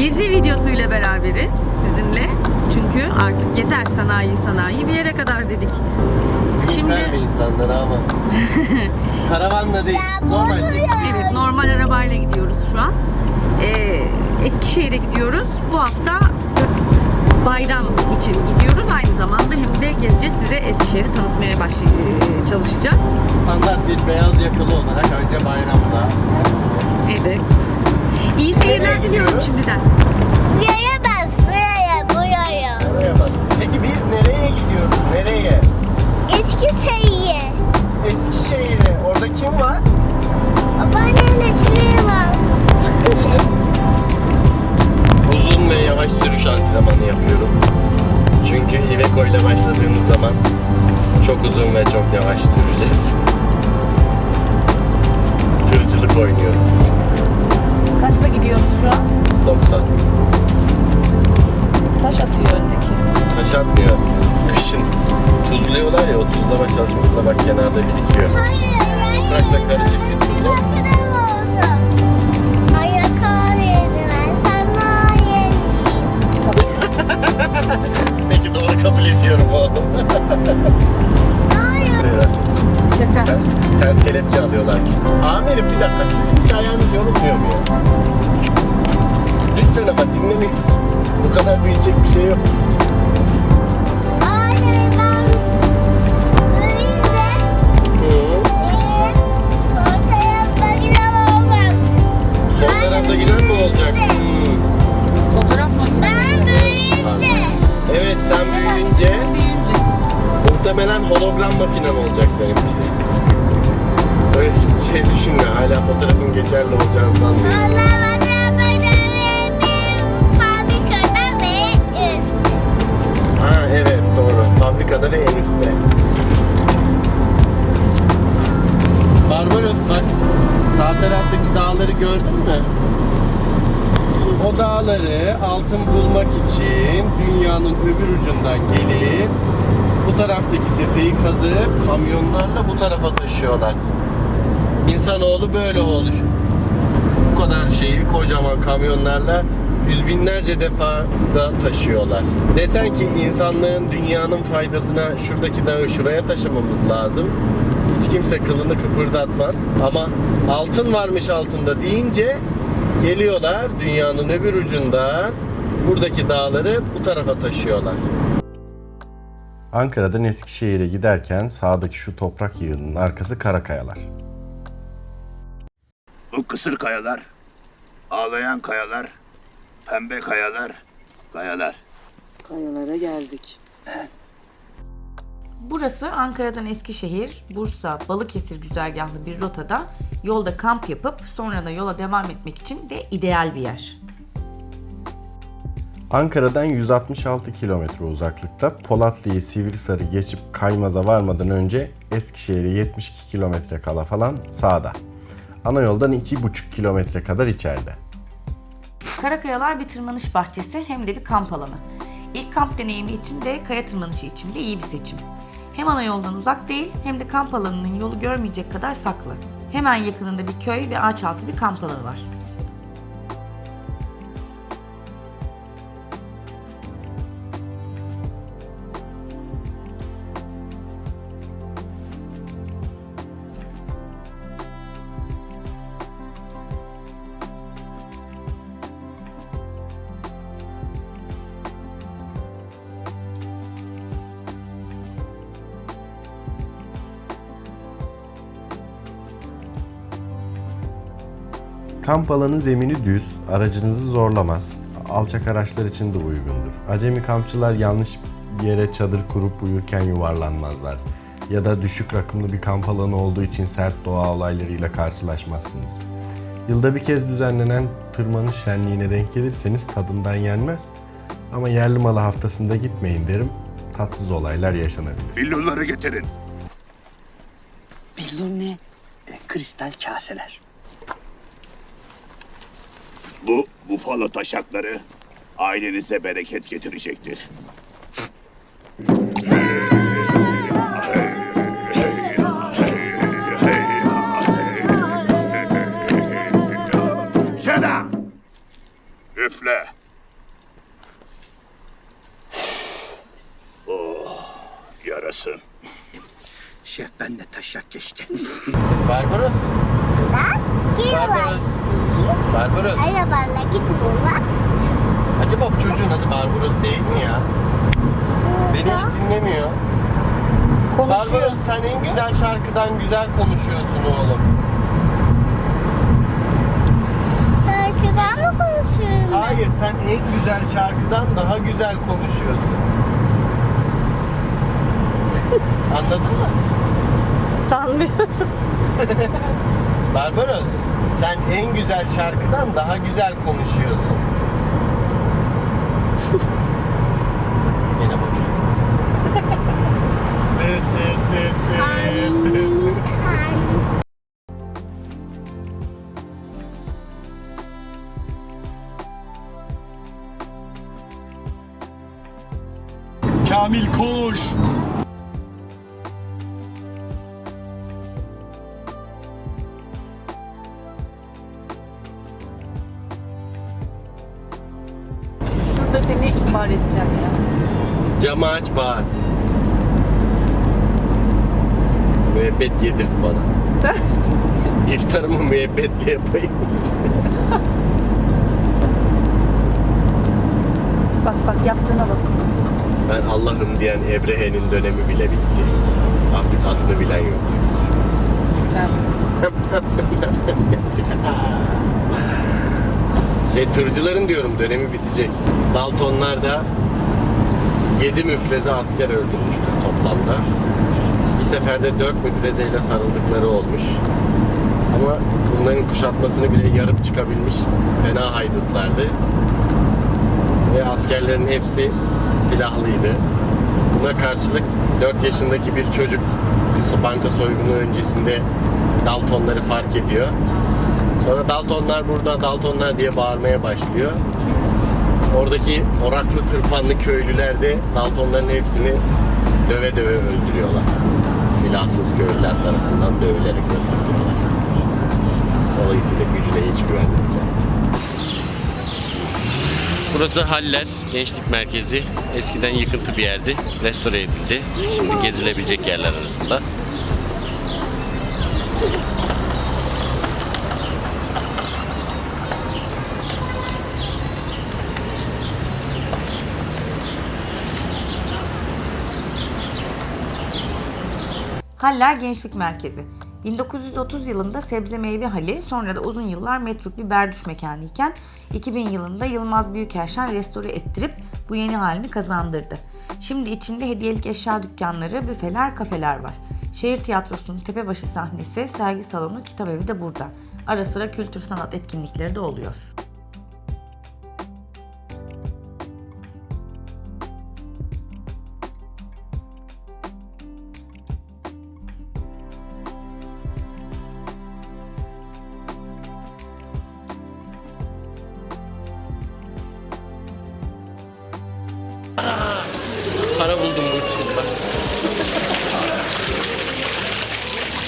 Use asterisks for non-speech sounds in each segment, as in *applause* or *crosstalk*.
Gezi videosuyla beraberiz sizinle. Çünkü artık yeter sanayi sanayi bir yere kadar dedik. Şimdi... Şimdi insanlara ama. *laughs* Karavanla değil. Normal. evet normal arabayla gidiyoruz şu an. Ee, Eskişehir'e gidiyoruz. Bu hafta bayram için gidiyoruz. Aynı zamanda hem de gezeceğiz. Size Eskişehir'i tanıtmaya baş e, çalışacağız. Standart bir beyaz yakalı olarak önce bayramda. Evet. İyi seyirler diliyorum şimdiden. Çalışmasında bak kenarda birikiyor. Hayır, hayır. Toprakla karışık bir olsun. Hayır, hayır. Ben sana yeniyim. Peki doğru kabul ediyorum oğlum. Hayır. Şaka. Ter- Ters kelepçe alıyorlar. Amirim bir dakika sizin hiç ayağınız yorulmuyor mu ya? Lütfen ama dinlemiyorsunuz. Bu kadar büyüyecek bir şey yok. Tarafta giden mi olacak? Hı. Fotoğraf mı? Ben büyüyünce. Evet sen büyüyünce muhtemelen hologram makinen olacak senin biz. *laughs* Öyle şey düşünme hala fotoğrafın geçerli olacağını sanmıyorum. Allah bana böyle bir fabrikada ve üst. Ha evet doğru. Fabrikada ve en üstte. Barbaros bak sağ taraftaki dağları gördün mü? O dağları altın bulmak için dünyanın öbür ucundan gelip bu taraftaki tepeyi kazıp kamyonlarla bu tarafa taşıyorlar. İnsanoğlu böyle olmuş. Bu kadar şeyi kocaman kamyonlarla yüz binlerce defa da taşıyorlar. Desen ki insanlığın dünyanın faydasına şuradaki dağı şuraya taşımamız lazım. Hiç kimse kılını kıpırdatmaz. Ama altın varmış altında deyince geliyorlar dünyanın öbür ucundan buradaki dağları bu tarafa taşıyorlar. Ankara'dan Eskişehir'e giderken sağdaki şu toprak yığınının arkası Karakayalar. Bu kısır kayalar, ağlayan kayalar, pembe kayalar, kayalar. Kayalara geldik. Burası Ankara'dan Eskişehir, Bursa, Balıkesir güzergahlı bir rotada yolda kamp yapıp sonra da yola devam etmek için de ideal bir yer. Ankara'dan 166 kilometre uzaklıkta Polatlı'yı Sivrisar'ı geçip Kaymaz'a varmadan önce Eskişehir'e 72 kilometre kala falan sağda. Ana yoldan 2,5 kilometre kadar içeride. Karakayalar bir tırmanış bahçesi hem de bir kamp alanı. İlk kamp deneyimi için de kaya tırmanışı için de iyi bir seçim. Hem ana yoldan uzak değil hem de kamp alanının yolu görmeyecek kadar saklı. Hemen yakınında bir köy ve ağaçaltı bir kamp alanı var. Kamp alanı zemini düz, aracınızı zorlamaz. Alçak araçlar için de uygundur. Acemi kampçılar yanlış yere çadır kurup uyurken yuvarlanmazlar. Ya da düşük rakımlı bir kamp alanı olduğu için sert doğa olaylarıyla karşılaşmazsınız. Yılda bir kez düzenlenen tırmanış şenliğine denk gelirseniz tadından yenmez. Ama yerli malı haftasında gitmeyin derim. Tatsız olaylar yaşanabilir. Billurları getirin. Billur ne? E, kristal kaseler. Bu bufalo taşakları ailenize bereket getirecektir. Değil mi ya? Beni hiç dinlemiyor. Barbaros sen en güzel şarkıdan güzel konuşuyorsun oğlum. Şarkıdan mı konuşuyorum? Hayır sen en güzel şarkıdan daha güzel konuşuyorsun. *laughs* Anladın mı? Sanmıyorum. *laughs* Barbaros sen en güzel şarkıdan daha güzel konuşuyorsun. Kamil koş. Şurada seni ihbar edeceğim ya. Camı aç bağır. Müebbet yedirt bana. *laughs* İftarımı müebbetle yapayım. Bak bak yaptığına bak. Ben Allah'ım diyen Ebrehe'nin dönemi bile bitti. Artık adını bilen yok. Şey tırcıların diyorum dönemi bitecek. Daltonlar da 7 müfreze asker öldürmüştür toplamda. Bir seferde 4 müfrezeyle sarıldıkları olmuş. Ama bunların kuşatmasını bile yarıp çıkabilmiş fena haydutlardı. Ve askerlerin hepsi silahlıydı. Buna karşılık 4 yaşındaki bir çocuk banka soygunu öncesinde Daltonları fark ediyor. Sonra Daltonlar burada, Daltonlar diye bağırmaya başlıyor. Oradaki oraklı tırpanlı köylüler de Daltonların hepsini döve döve öldürüyorlar. Silahsız köylüler tarafından dövülerek öldürülüyorlar. Dolayısıyla gücüne hiç güvenmeyeceğim. Burası Haller Gençlik Merkezi. Eskiden yıkıntı bir yerdi. Restore edildi. Şimdi gezilebilecek yerler arasında. Haller Gençlik Merkezi. 1930 yılında sebze meyve hali, sonra da uzun yıllar metruk bir berduş mekanı iken 2000 yılında Yılmaz Büyükerşen restore ettirip bu yeni halini kazandırdı. Şimdi içinde hediyelik eşya dükkanları, büfeler, kafeler var. Şehir tiyatrosunun tepebaşı sahnesi, sergi salonu, kitap evi de burada. Ara sıra kültür sanat etkinlikleri de oluyor.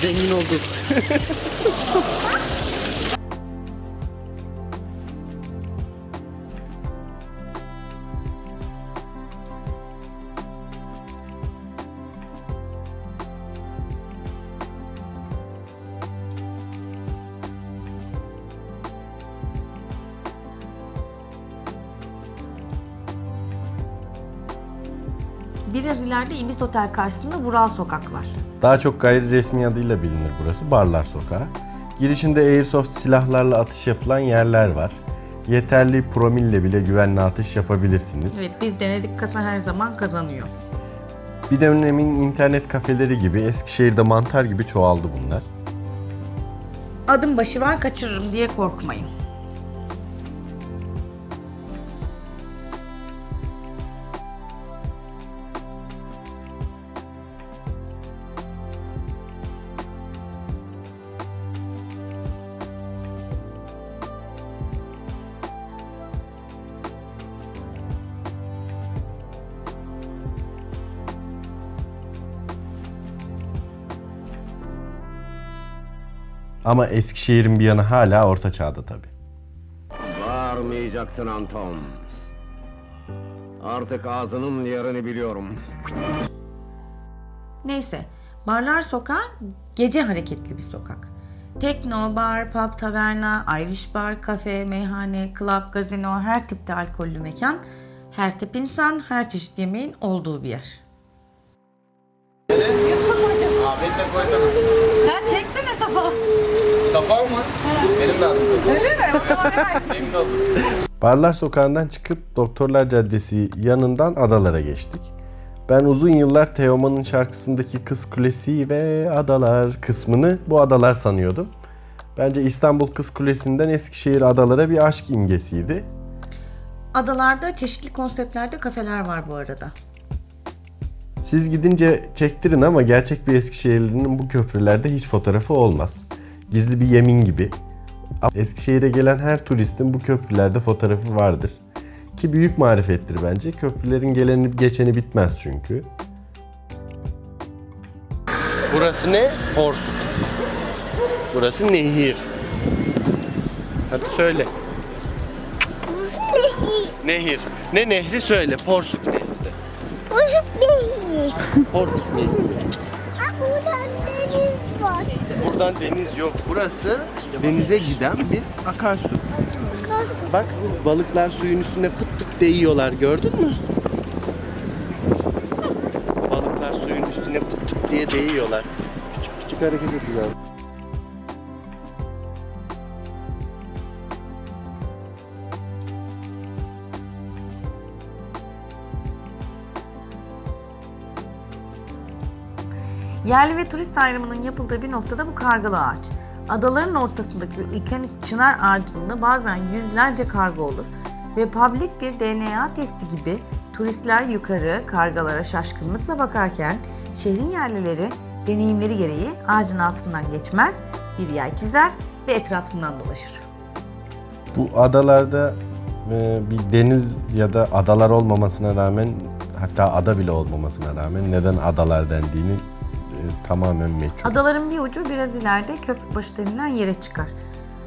銭の部分 Biraz ileride İbis Otel karşısında Vural Sokak var. Daha çok gayri resmi adıyla bilinir burası. Barlar Sokağı. Girişinde airsoft silahlarla atış yapılan yerler var. Yeterli promille bile güvenli atış yapabilirsiniz. Evet biz denedik kasa her zaman kazanıyor. Bir dönemin internet kafeleri gibi Eskişehir'de mantar gibi çoğaldı bunlar. Adım başı var kaçırırım diye korkmayın. Ama Eskişehir'in bir yanı hala orta çağda tabii. Bağırmayacaksın Anton. Artık ağzının yerini biliyorum. Neyse, Barlar Sokağı Gece hareketli bir sokak. Tekno, bar, pub, taverna, Irish bar, kafe, meyhane, club, gazino, her tipte alkollü mekan, her tip insan, her çeşit yemeğin olduğu bir yer. Beni de koysana. Ha çeksene Safa. *laughs* Safa mı? Benim de adım Safa. Öyle mi? O zaman hemen. Barlar Sokağı'ndan çıkıp Doktorlar Caddesi yanından adalara geçtik. Ben uzun yıllar Teoman'ın şarkısındaki Kız Kulesi ve Adalar kısmını bu adalar sanıyordum. Bence İstanbul Kız Kulesi'nden Eskişehir adalara bir aşk imgesiydi. Adalarda çeşitli konseptlerde kafeler var bu arada. Siz gidince çektirin ama gerçek bir Eskişehirlinin bu köprülerde hiç fotoğrafı olmaz. Gizli bir yemin gibi. Eskişehir'e gelen her turistin bu köprülerde fotoğrafı vardır. Ki büyük marifettir bence. Köprülerin geleni geçeni bitmez çünkü. Burası ne? Porsuk. Burası nehir. Hadi söyle. Nehir. Ne nehri söyle. Porsuk nehri. Ha buradan deniz var. Buradan deniz yok. Burası denize giden bir akarsu. Kalsın. Bak balıklar suyun üstüne pıt pıt değiyorlar gördün mü? Balıklar suyun üstüne pıt pıt diye değiyorlar. Küçük küçük hareket ediyorlar. Yerli ve turist ayrımının yapıldığı bir noktada bu kargalı ağaç. Adaların ortasındaki ikonik çınar ağacında bazen yüzlerce karga olur. Ve public bir DNA testi gibi turistler yukarı kargalara şaşkınlıkla bakarken şehrin yerlileri deneyimleri gereği ağacın altından geçmez, bir yay çizer ve etrafından dolaşır. Bu adalarda e, bir deniz ya da adalar olmamasına rağmen hatta ada bile olmamasına rağmen neden adalar dendiğini tamamen meçhul. Adaların bir ucu biraz ileride Köprübaşı denilen yere çıkar.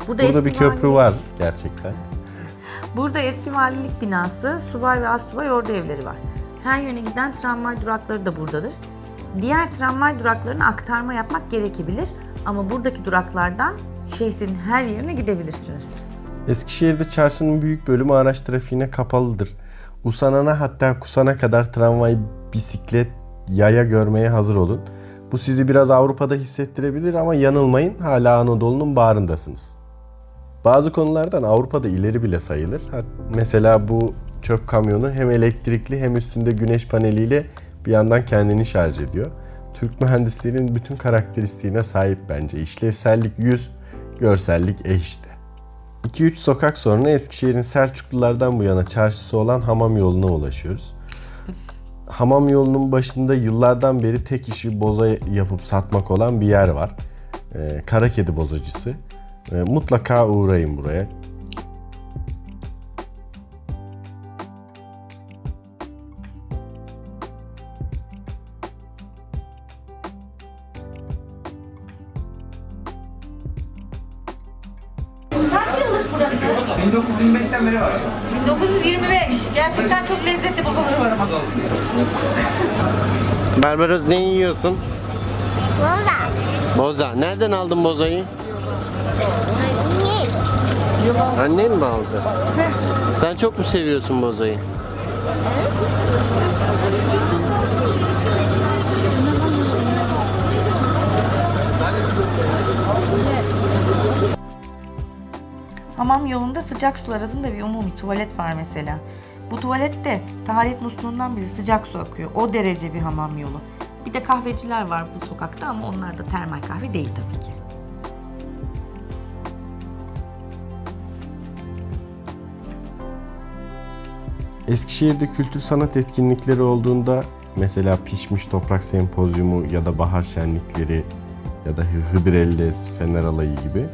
Burada, Burada bir köprü valilik- var gerçekten. *laughs* Burada eski valilik binası, subay ve astsubay ordu evleri var. Her yöne giden tramvay durakları da buradadır. Diğer tramvay duraklarına aktarma yapmak gerekebilir ama buradaki duraklardan şehrin her yerine gidebilirsiniz. Eskişehir'de çarşının büyük bölümü araç trafiğine kapalıdır. Usanana hatta kusana kadar tramvay, bisiklet, yaya görmeye hazır olun. Bu sizi biraz Avrupa'da hissettirebilir ama yanılmayın hala Anadolu'nun bağrındasınız. Bazı konulardan Avrupa'da ileri bile sayılır. Mesela bu çöp kamyonu hem elektrikli hem üstünde güneş paneliyle bir yandan kendini şarj ediyor. Türk mühendisliğinin bütün karakteristiğine sahip bence. İşlevsellik 100, görsellik E işte. 2-3 sokak sonra Eskişehir'in Selçuklulardan bu yana çarşısı olan Hamam yoluna ulaşıyoruz. Hamam yolunun başında yıllardan beri tek işi boza yapıp satmak olan bir yer var. Ee, Kara Kedi Bozacısı. Ee, mutlaka uğrayın buraya. 1925. Gerçekten çok lezzetli babaları var ama. Barbaros ne yiyorsun? Burada. Boza. Nereden aldın bozayı? Ne? Annen mi aldı? Sen çok mu seviyorsun bozayı? Hamam yolunda sıcak sular adında bir umumi tuvalet var mesela. Bu tuvalette taharet musluğundan bile sıcak su akıyor. O derece bir hamam yolu. Bir de kahveciler var bu sokakta ama onlar da termal kahve değil tabii ki. Eskişehir'de kültür sanat etkinlikleri olduğunda mesela Pişmiş Toprak Sempozyumu ya da Bahar Şenlikleri ya da Hıdrellez, Fener Alayı gibi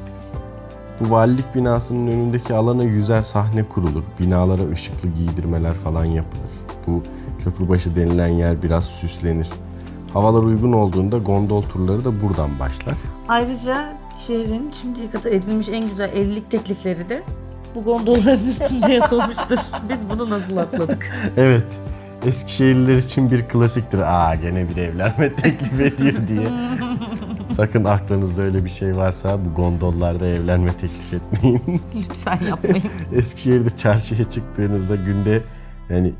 bu valilik binasının önündeki alana yüzer sahne kurulur. Binalara ışıklı giydirmeler falan yapılır. Bu köprübaşı denilen yer biraz süslenir. Havalar uygun olduğunda gondol turları da buradan başlar. Ayrıca şehrin şimdiye kadar edilmiş en güzel evlilik teklifleri de bu gondolların üstünde yapılmıştır. *laughs* Biz bunu nasıl atladık? Evet. Eskişehirliler için bir klasiktir. Aa gene bir evlenme teklif ediyor diye. *laughs* Sakın aklınızda öyle bir şey varsa bu gondollarda evlenme teklif etmeyin. *laughs* Lütfen yapmayın. *laughs* Eskişehir'de çarşıya çıktığınızda günde yani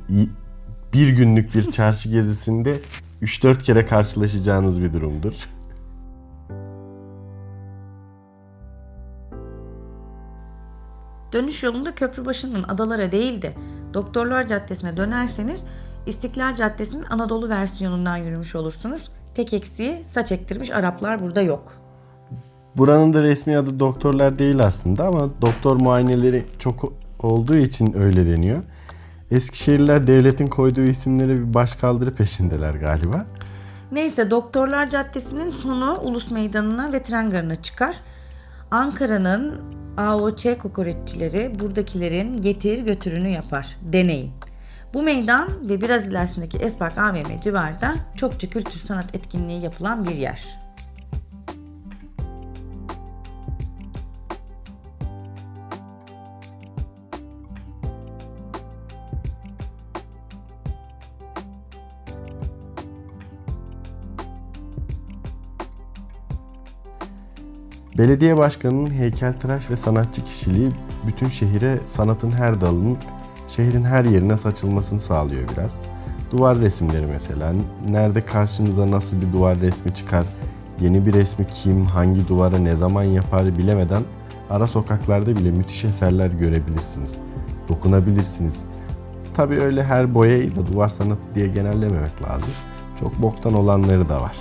bir günlük bir çarşı gezisinde 3-4 kere karşılaşacağınız bir durumdur. Dönüş yolunda Köprübaşı'nın adalara değil de Doktorlar Caddesi'ne dönerseniz İstiklal Caddesi'nin Anadolu versiyonundan yürümüş olursunuz. Tek eksiği saç ektirmiş Araplar burada yok. Buranın da resmi adı doktorlar değil aslında ama doktor muayeneleri çok olduğu için öyle deniyor. Eskişehirliler devletin koyduğu isimlere bir başkaldırı peşindeler galiba. Neyse Doktorlar Caddesi'nin sonu Ulus Meydanı'na ve tren garına çıkar. Ankara'nın AOÇ kokoreççileri buradakilerin getir götürünü yapar. Deneyin. Bu meydan ve biraz ilerisindeki Espark AVM civarında çokça kültür sanat etkinliği yapılan bir yer. Belediye başkanının heykeltıraş ve sanatçı kişiliği bütün şehire sanatın her dalının şehrin her yerine saçılmasını sağlıyor biraz. Duvar resimleri mesela. Nerede karşınıza nasıl bir duvar resmi çıkar, yeni bir resmi kim, hangi duvara ne zaman yapar bilemeden ara sokaklarda bile müthiş eserler görebilirsiniz. Dokunabilirsiniz. Tabii öyle her boyayı da duvar sanatı diye genellememek lazım. Çok boktan olanları da var.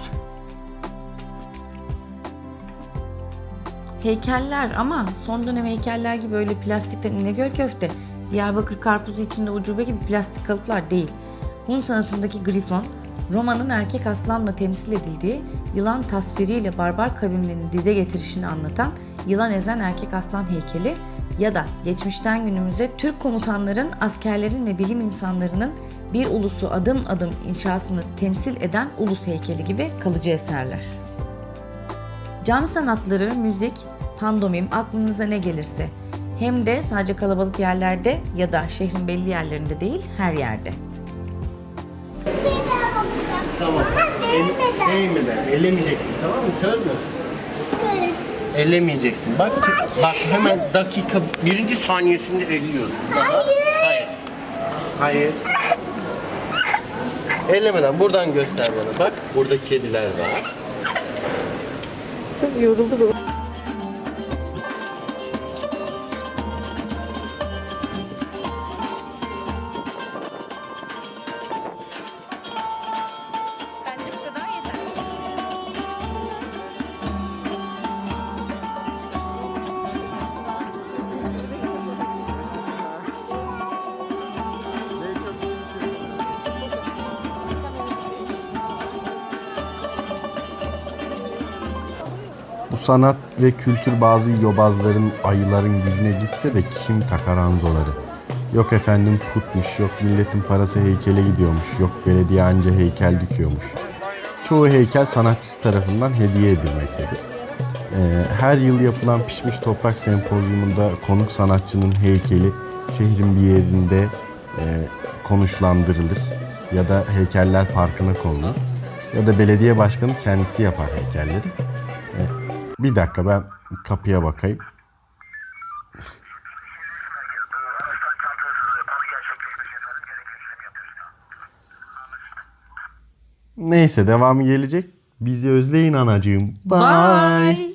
Heykeller ama son dönem heykeller gibi öyle plastikten İnegöl köfte, Diyarbakır karpuzu içinde ucube gibi plastik kalıplar değil. Hun sanatındaki grifon, Roma'nın erkek aslanla temsil edildiği yılan tasviriyle barbar kavimlerinin dize getirişini anlatan yılan ezen erkek aslan heykeli ya da geçmişten günümüze Türk komutanların, askerlerin ve bilim insanlarının bir ulusu adım adım inşasını temsil eden ulus heykeli gibi kalıcı eserler. Cam sanatları, müzik, pandomim aklınıza ne gelirse. Hem de sadece kalabalık yerlerde ya da şehrin belli yerlerinde değil her yerde. Tamam. Değmeden. Değmeden. Ellemeyeceksin tamam mı? Söz mü? Evet. Ellemeyeceksin. Bak bak hemen dakika birinci saniyesinde elliyorsun. Daha. Hayır. Hayır. Ellemeden buradan göster bana. Bak burada kediler var. Çok yoruldu bu. Sanat ve kültür bazı yobazların, ayıların gücüne gitse de kim takar anzoları? Yok efendim putmuş, yok milletin parası heykele gidiyormuş, yok belediye anca heykel dikiyormuş. Çoğu heykel sanatçısı tarafından hediye edilmektedir. Ee, her yıl yapılan Pişmiş Toprak Sempozyumunda konuk sanatçının heykeli şehrin bir yerinde e, konuşlandırılır ya da heykeller parkına konulur ya da belediye başkanı kendisi yapar heykelleri. Bir dakika ben kapıya bakayım. Neyse devamı gelecek. Bizi özleyin anacığım. Bye. Bye.